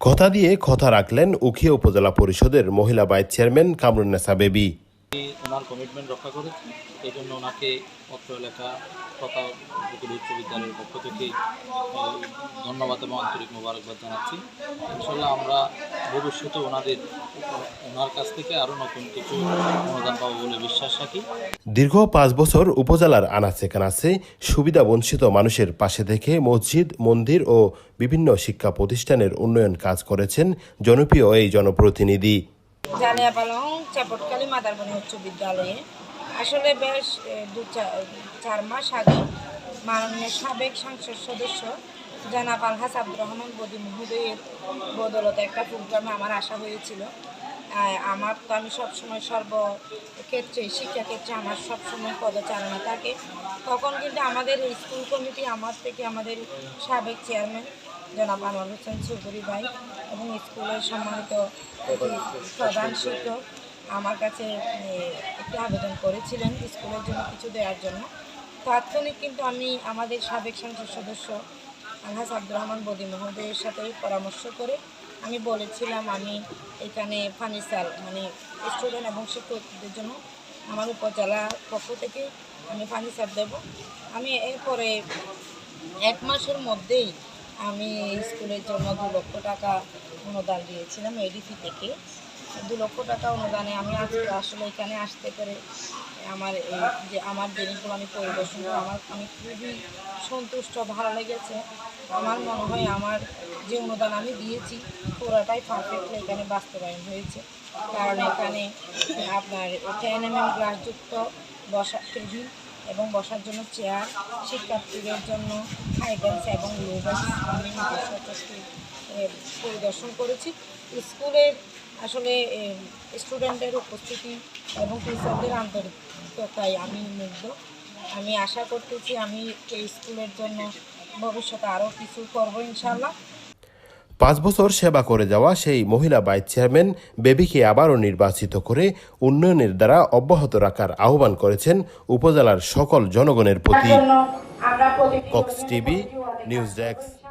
কথা দিয়ে কথা রাখলেন উখিয়া উপজেলা পরিষদের মহিলা ভাইস চেয়ারম্যান কামরুন্নেসা বেবি। ওনার কমিটমেন্ট রক্ষা করেছে এই জন্য ওনাকে অত্র এলাকা তথা উপকূল উচ্চ বিদ্যালয়ের পক্ষ থেকে ধন্যবাদ এবং আন্তরিক মোবারকবাদ জানাচ্ছি। ইনশাল্লাহ আমরা ভবিষ্যতে ওনাদের, ওনার কাছ থেকে আরও নতুন কিছু অনুদান পাবো বলে বিশ্বাস রাখি। দীর্ঘ পাঁচ বছর উপজেলার আনাচে কানাচে সুবিধা বঞ্চিত মানুষের পাশে থেকে মসজিদ, মন্দির ও বিভিন্ন শিক্ষা প্রতিষ্ঠানের উন্নয়ন কাজ করেছেন জনপ্রিয় এই জনপ্রতিনিধি। জালিয়া পালং চাপটকালী মাদারবনী উচ্চ বিদ্যালয়ে। আসলে বেশ দু চার মাস আগে মাননীয় সাবেক সংসদ সদস্য জানাব আলহাস আব্দুর রহমান বদি মহোদয়ের বদলতে একটা প্রোগ্রামে আমার আসা হয়েছিল। আমার তো আমি সবসময় সর্বক্ষেত্রে শিক্ষাক্ষেত্রে আমার সবসময় পদচারণা থাকে। তখন কিন্তু আমাদের স্কুল কমিটি আমার থেকে আমাদের সাবেক চেয়ারম্যান জনাব আনোয়ার হোসেন চৌধুরী ভাই এবং স্কুলের সম্মানিত প্রধান শিক্ষক আমার কাছে একটি আবেদন করেছিলেন স্কুলের জন্য কিছু দেওয়ার জন্য। তাৎক্ষণিক কিন্তু আমি আমাদের সাবেক সংসদ সদস্য আলহাজ আব্দুর রহমান বদি মহোদয়ের সাথে পরামর্শ করে আমি বলেছিলাম, আমি এখানে ফার্নিচার মানে স্টুডেন্ট এবং শিক্ষকদের জন্য আমার উপজেলার পক্ষ থেকে আমি ফার্নিচার দেব। আমি এরপরে এক মাসের মধ্যেই আমি স্কুলের জন্য দু লক্ষ টাকা অনুদান দিয়েছিলাম এডিসি থেকে। দু লক্ষ টাকা অনুদানে আমি আজকে আসলে এখানে আসতে পেরে আমার এই যে আমার জিনিসগুলো আমি পরিদর্শন করে আমার, আমি খুবই সন্তুষ্ট, ভালো লেগেছে। আমার মনে হয় আমার যে অনুদান আমি দিয়েছি পুরোটাই পারফেক্টলি এখানে বাস্তবায়ন হয়েছে। কারণ এখানে আপনার টেন এম এম গ্লাসযুক্ত বসা টেবিল এবং বসার জন্য চেয়ার শিক্ষার্থীদের জন্য হাই বেঞ্চ এবং লো আমি পরিদর্শন করেছি। স্কুলের আসলে স্টুডেন্টদের উপস্থিতি এবং টিচারদের আন্তরিকতায় আমি মুগ্ধ। আমি আশা করতেছি আমি এই স্কুলের জন্য ভবিষ্যতে আরও কিছু করব ইনশাল্লাহ পাঁচ বছর সেবা করে যাওয়া সেই মহিলা ভাইস চেয়ারম্যান বেবিকে আবারও নির্বাচিত করে উন্নয়নের দ্বারা অব্যাহত রাখার আহ্বান করেছেন উপজেলার সকল জনগণের প্রতি। Cox TV news desk.